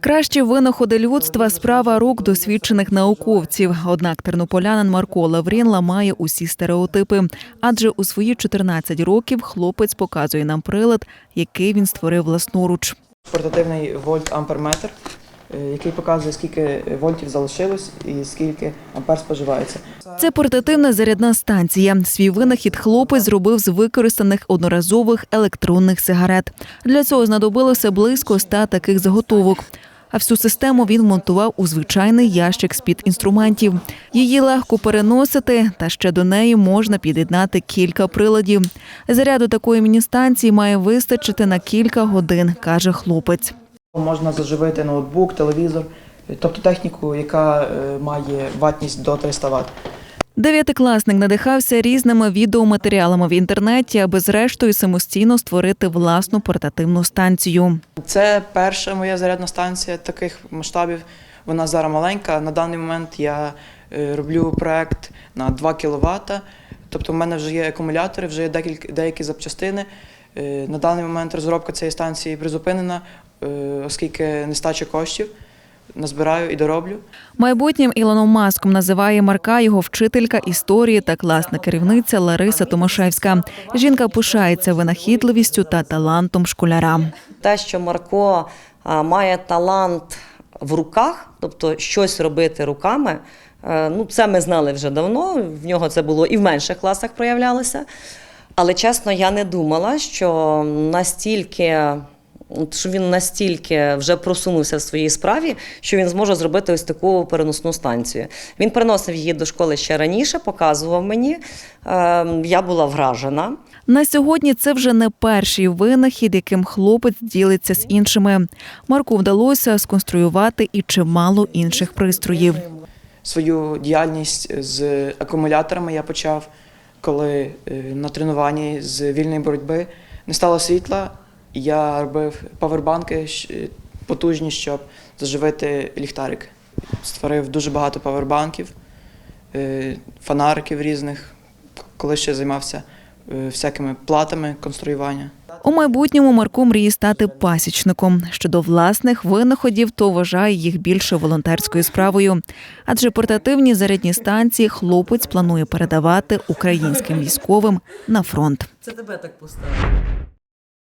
Кращі винаходи людства справа рук досвідчених науковців. Однак тернополянин Марко Лаврін ламає усі стереотипи. Адже у свої 14 років хлопець показує нам прилад, який він створив власноруч. Портативний вольт-амперметр, е, який показує, скільки вольтів залишилось і скільки ампер споживається. Це портативна зарядна станція. Свій винахід хлопець зробив з використаних одноразових електронних сигарет. Для цього знадобилося близько ста таких заготовок. А всю систему він монтував у звичайний ящик з-під інструментів. Її легко переносити, та ще до неї можна під'єднати кілька приладів. Заряду такої міні-станції має вистачити на кілька годин, каже хлопець. Можна заживити ноутбук, телевізор, тобто техніку, яка е, має ватність до 300 Вт. Дев'ятикласник надихався різними відеоматеріалами в інтернеті, аби зрештою самостійно створити власну портативну станцію. Це перша моя зарядна станція таких масштабів. Вона зараз маленька. На даний момент я е, роблю проект на 2 кВт. Тобто в мене вже є акумулятори, вже є декілька деякі запчастини. Е, На даний момент розробка цієї станції призупинена, оскільки нестача коштів. Назбираю і дороблю. Майбутнім Ілоном Маском називає Марка його вчителька історії та класна керівниця Лариса Томашевська. Жінка пишається винахідливістю та талантом школяра. те, що Марко має талант в руках, тобто щось робити руками. е, Ну, це ми знали вже давно. В нього це було і в менших класах проявлялося. Але чесно, я не думала, що настільки. От, Що він настільки вже просунувся в своїй справі, що він зможе зробити ось таку переносну станцію. Він приносив її до школи ще раніше, показував мені. Е, Я була вражена. На сьогодні це вже не перший винахід, яким хлопець ділиться з іншими. Марку вдалося сконструювати і чимало інших пристроїв. Свою діяльність з акумуляторами я почав, коли е, на тренуванні з вільної боротьби не стало світла. Я робив павербанки потужні, щоб заживити ліхтарик. Створив дуже багато павербанків, е, фонариків різних, коли ще займався е, всякими платами конструювання. У майбутньому Марко мріє стати пасічником. Щодо власних винаходів, то вважає їх більше волонтерською справою. Адже портативні зарядні станції хлопець планує передавати українським військовим на фронт. Це тебе так поставили.